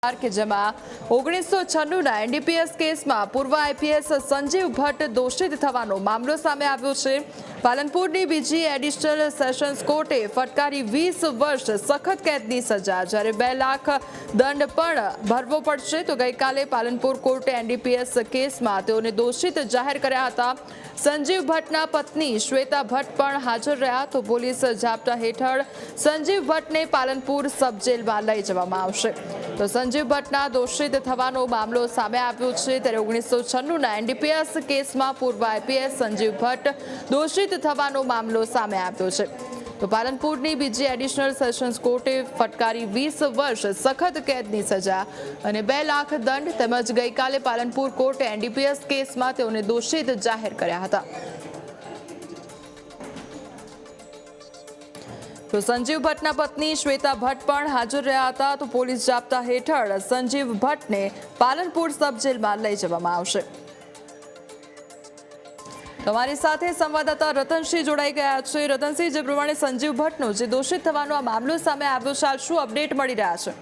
કે જેમાં ઓગણીસો છન્નુંના એનડીપીએસ કેસમાં પૂર્વ આઈપીએસ સંજીવ ભટ્ટ દોષિત થવાનો મામલો સામે આવ્યો છે. પાલનપુરની બીજી એડિશનલ સેશન્સ કોર્ટે ફટકારી વીસ વર્ષ સખત કેદની સજા. જ્યારે બે લાખ દંડ પણ ભરવો પડશે તો ગઈકાલે પાલનપુર કોર્ટે એનડીપીએસ કેસમાં તેઓને દોષિત જાહેર કર્યા હતા. સંજીવ ભટ્ટના પત્ની શ્વેતા ભટ્ટ પણ હાજર રહ્યા તો પોલીસ જાપ્તા હેઠળ સંજીવ ભટ્ટને પાલનપુર સબ જેલમાં લઈ જવામાં આવશે. તો ભટ્ટના દોષિત થવાનો મામલો સામે આવ્યો છે. ત્યારે ઓગણીસો છન્નુંના એનડીપીએસ કેસમાં પૂર્વ આઈપીએસ સંજીવ ભટ્ટ દોષિત થવાનો મામલો સામે આવ્યો છે. તો પાલનપુરની બીજી એડિશનલ સેશન્સ કોર્ટે ફટકારી વીસ વર્ષ સખત કેદની સજા અને બે લાખ દંડ તેમજ ગઈકાલે પાલનપુર કોર્ટે એનડીપીએસ કેસમાં તેઓને દોષિત જાહેર કર્યા હતા. તો સંજીવ ભટ્ટના પત્ની શ્વેતા ભટ્ટ પણ હાજર રહ્યા હતા તો પોલીસ જાપ્તા હેઠળ સંજીવ ભટ્ટને પાલનપુર સબ જેલમાં લઈ જવામાં આવશે. તમારી સાથે સંવાદદાતા રતનસિંહ જોડાઈ ગયા છે. રતનસિંહ, જે પ્રમાણે સંજીવ ભટ્ટનો જે દોષિત થવાનો આ મામલો સામે આવ્યો છે શું અપડેટ મળી રહ્યા છે?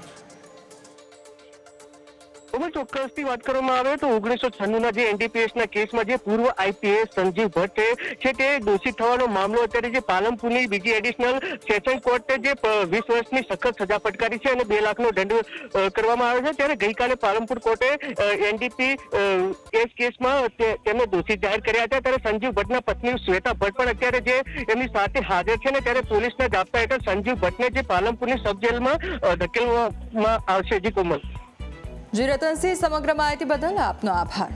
ખૂબ ચોક્કસથી વાત કરવામાં આવે તો ઓગણીસો છન્નુના જે એનડીપીએસના કેસમાં જે પૂર્વ આઈપીએસ સંજીવ ભટ્ટ છે તે દોષિત થવાનો મામલો અત્યારે જે પાલનપુરની બીજી એડિશનલ સેશન કોર્ટે જે વીસ વર્ષની સખત સજા ફટકારી છે અને બે લાખનો દંડ કરવામાં આવ્યો છે. ત્યારે ગઈકાલે પાલનપુર કોર્ટે એનડીપી કેસ કેસમાં તેમને દોષિત જાહેર કર્યા હતા. ત્યારે સંજીવ ભટ્ટના પત્ની શ્વેતા ભટ્ટ પણ અત્યારે જે એમની સાથે હાજર છે ને ત્યારે પોલીસના જાપ્તા હેઠળ સંજીવ ભટ્ટને જે પાલનપુરની સબ જેલમાં ધકેલવામાં આવશે. જી કોમલ. જી રતનસિંહ સમગ્ર માહિતી બદલ આપનો આભાર.